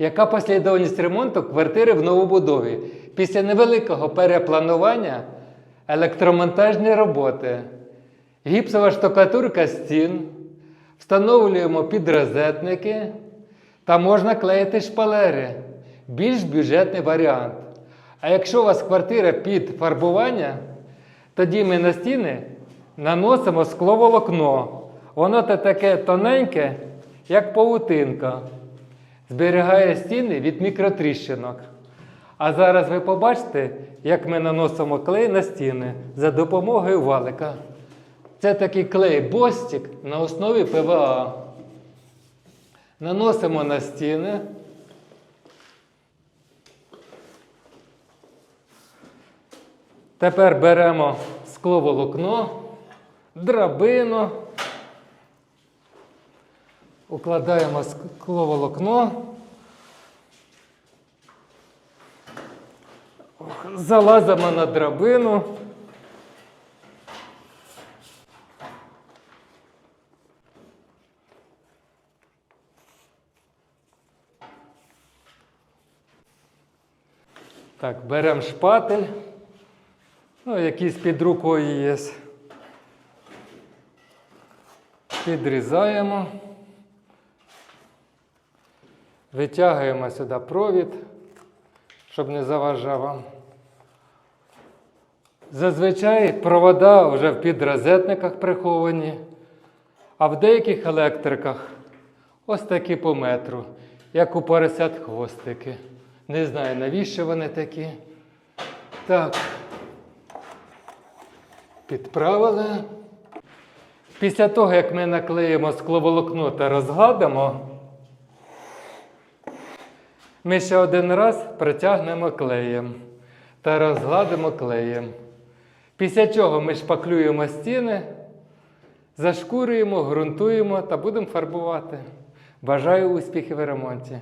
Яка послідовність ремонту квартири в новобудові? Після невеликого перепланування електромонтажні роботи, гіпсова штукатурка стін, встановлюємо підрозетники та можна клеїти шпалери. Більш бюджетний варіант. А якщо у вас квартира під фарбування, тоді ми на стіни наносимо скловолокно. Воно те таке тоненьке, як павутинка. Зберігає стіни від мікротріщинок. А зараз ви побачите, як ми наносимо клей на стіни за допомогою валика. Це такий клей Бостік на основі ПВА. Наносимо на стіни. Тепер беремо скловолокно, драбину, укладаємо скловолокно, залазимо на драбину. Так, беремо шпатель. Ну, якийсь під рукою є. Підрізаємо. Витягуємо сюди провід, щоб не заважав вам. Зазвичай провода вже в підрозетниках приховані, а в деяких електриках ось такі по метру, як у поросят хвостики. Не знаю, навіщо вони такі. Так. Підправили. Після того, як ми наклеїмо скловолокно та розгладимо, ми ще один раз протягнемо клеєм та розгладимо клеєм. Після чого ми шпаклюємо стіни, зашкурюємо, ґрунтуємо та будемо фарбувати. Бажаю успіхів у ремонті!